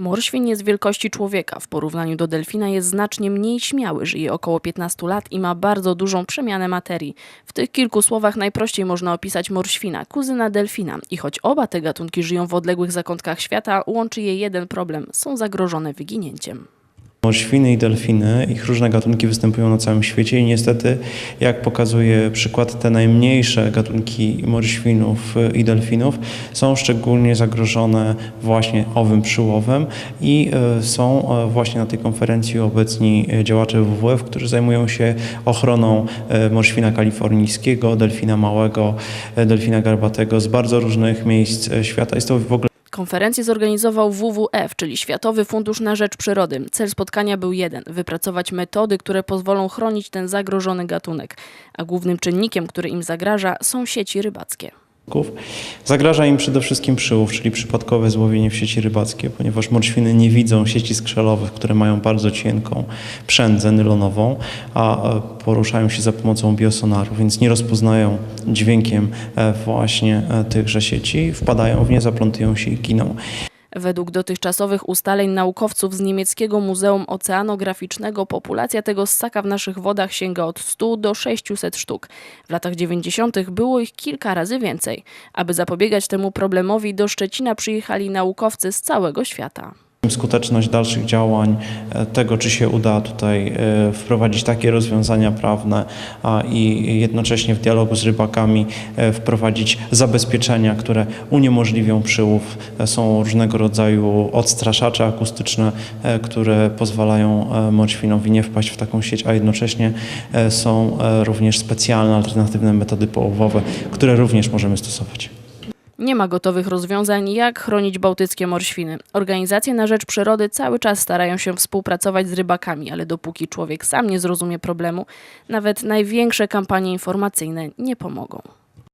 Morświn jest wielkości człowieka. W porównaniu do delfina jest znacznie mniej śmiały, żyje około 15 lat i ma bardzo dużą przemianę materii. W tych kilku słowach najprościej można opisać morświna, kuzyna delfina. I choć oba te gatunki żyją w odległych zakątkach świata, łączy je jeden problem – są zagrożone wyginięciem. Morświny i delfiny, ich różne gatunki występują na całym świecie i niestety, jak pokazuje przykład, te najmniejsze gatunki morświnów i delfinów są szczególnie zagrożone właśnie owym przyłowem i e, są e, właśnie na tej konferencji obecni działacze WWF, którzy zajmują się ochroną e, morświna kalifornijskiego, delfina małego, delfina garbatego z bardzo różnych miejsc świata. Jest to w ogóle Konferencję zorganizował WWF, czyli Światowy Fundusz na Rzecz Przyrody. Cel spotkania był jeden – wypracować metody, które pozwolą chronić ten zagrożony gatunek. A głównym czynnikiem, który im zagraża, są sieci rybackie. Zagraża im przede wszystkim przyłów, czyli przypadkowe złowienie w sieci rybackie, ponieważ morświny nie widzą sieci skrzelowych, które mają bardzo cienką przędzę nylonową, a e, poruszają się za pomocą biosonaru, więc nie rozpoznają dźwiękiem e, właśnie e, tychże sieci, wpadają w nie, zaplątują się i giną. Według dotychczasowych ustaleń naukowców z niemieckiego Muzeum Oceanograficznego populacja tego ssaka w naszych wodach sięga od 100 do 600 sztuk. W latach 90. było ich kilka razy więcej. Aby zapobiegać temu problemowi do Szczecina przyjechali naukowcy z całego świata. Skuteczność dalszych działań, e, tego czy się uda tutaj e, wprowadzić takie rozwiązania prawne a i jednocześnie w dialogu z rybakami e, wprowadzić zabezpieczenia, które uniemożliwią przyłów. Są różnego rodzaju odstraszacze akustyczne, które pozwalają morświnowi nie wpaść w taką sieć, a jednocześnie są również specjalne, alternatywne metody połowowe, które również możemy stosować. Nie ma gotowych rozwiązań, jak chronić bałtyckie morświny. Organizacje na rzecz przyrody cały czas starają się współpracować z rybakami, ale dopóki człowiek sam nie zrozumie problemu, nawet największe kampanie informacyjne nie pomogą.